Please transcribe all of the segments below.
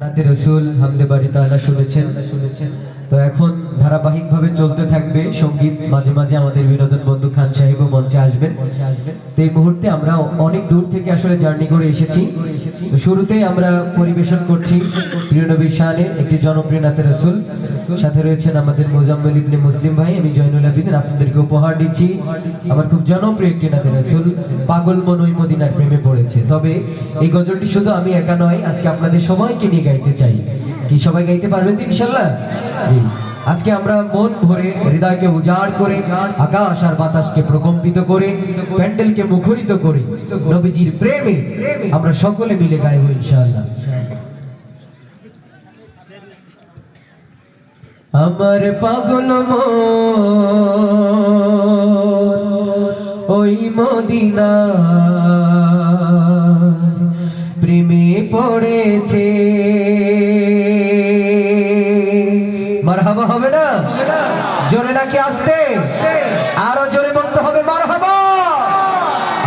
নাতে রসুল হামদে বাড়ি তালা শুনেছেন। শুনেছেন তো এখন ধারাবাহিকভাবে চলতে থাকবে সংগীত। মাঝে মাঝে আমাদের বিনোদন বন্ধু খান সাহেবও মঞ্চে আসবেন মঞ্চে আসবেন। তো এই মুহূর্তে অনেক দূর থেকে আসলে জার্নি করে এসেছি। তো শুরুতেই আমরা পরিবেশন করছি প্রিয়নবী শানে, একটি জনপ্রিয় নাতে রসুল। সাথে রয়েছেন আমাদের মোজাম্মেল ইবনে মুসলিম ভাই, আমি জয়নুল আবিদিন, আপনাদেরকে উপহার দিচ্ছি। আমার খুব জনপ্রিয় একটি নাতে রসুল, পাগল মন ওই মদিনার প্রেমে পড়েছে। তবে এই গজলটি শুধু আমি একা নয়, আজকে আপনাদের সবাইকে নিয়ে গাইতে চাই। কি সবাই গাইতে পারবেন ইনশাল্লাহ জি। আজকে আমরা মন ভরে হৃদয়কে উজাড় করে, আকাশ আর বাতাসকে প্রকম্পিত করে, প্যান্ডেলকে মুখরিত করে, নবীজির প্রেমে আমরা সকলে মিলে গাইব ইনশাআল্লাহ। আমার পাগল মন, ওই মদিনা মারহাবা হবে না? জোরে নাকি আসতে? আরও জোরে বলতে হবে, মারহাবা!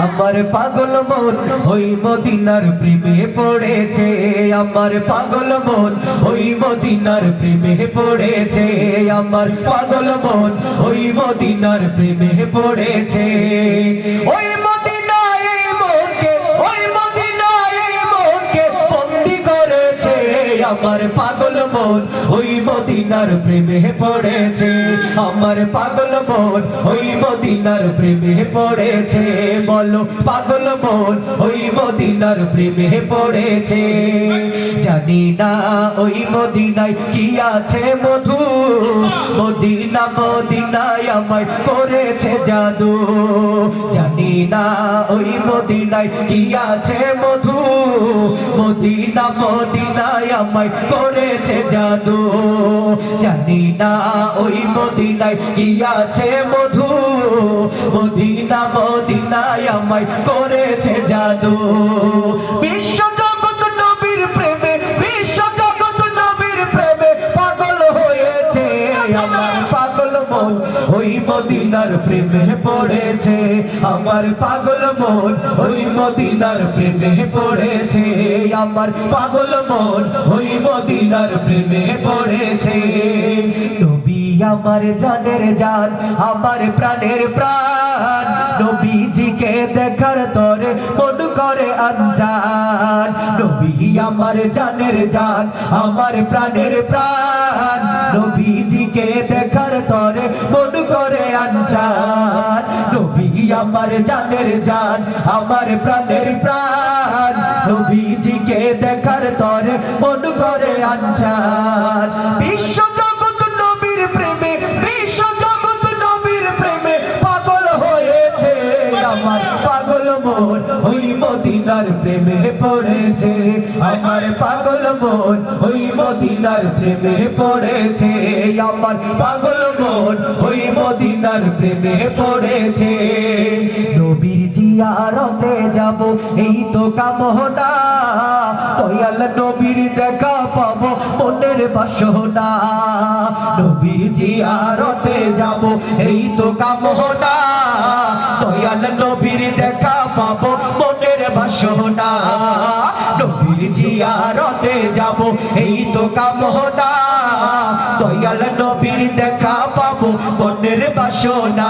আমার পাগল মন ওই মদিনার প্রেমে পড়েছে। আমার পাগল মন ওই মদিনার প্রেমে পড়েছে। আমার পাগল মন ওই মদিনার প্রেমে পড়েছে। ওই আমার পাগল মন ওই মদিনার প্রেমে পড়েছে। আমার পাগল মন ওই মদিনার প্রেমে পড়েছে। বলো পাগল মন ওই মদিনার প্রেমে পড়েছে। জানি না, ওই মদিনায় কি আছে মধু? মদিনা, মদিনায় আমায় করেছে জাদু। জানি না, ওই মদিনায় কি আছে মধু? মদিনা, মদিনায় আমায় করেছে জাদু। জানি না, ওই মদিনায় কি আছে মধু? মদিনা, মদিনায় আমায় করেছে জাদু। বিশ্ব মদিনার প্রেমে পড়েছে। আমার পাগল মন, ওই মদিনার প্রেমে পড়েছে। আমার পাগল মন, ওই মদিনার প্রেমে পড়েছে। আমার জানের জান, আমার প্রাণের প্রাণ। নবীজিকে দেখার তরে মন করে আনজান নবী আমার জানের জান, আমার প্রাণের প্রাণ। নবীজিকে আমার জানের জান, আমার প্রাণের প্রাণ। নবীজিকে দেখার তরে মন করে আনজান বিশ্ব জগৎ নবীর প্রেমে বিশ্ব জগৎ নবীর প্রেমে পাগল হয়েছে। আমার পাগল মন ওই মদিনার প্রেমে পড়েছে। আমার পাগল মন ওই মদিনার প্রেমে পড়েছে। আমার পাগল মন ওই মদিনার প্রেমে পড়েছে। জিয়ারতে যাব, এই তো কামনা দয়াল নবীর দেখা পাবো, মনের বাসনা। নবীর জিয়ারতে যাব, এই তো কামনা দয়াল নবীর দেখা পাবো, মনের বাসনা। নবীর জিয়ারতে যাব, এই তো কামনা দয়াল নবীর দেখা পাবো, মনের বাসনা।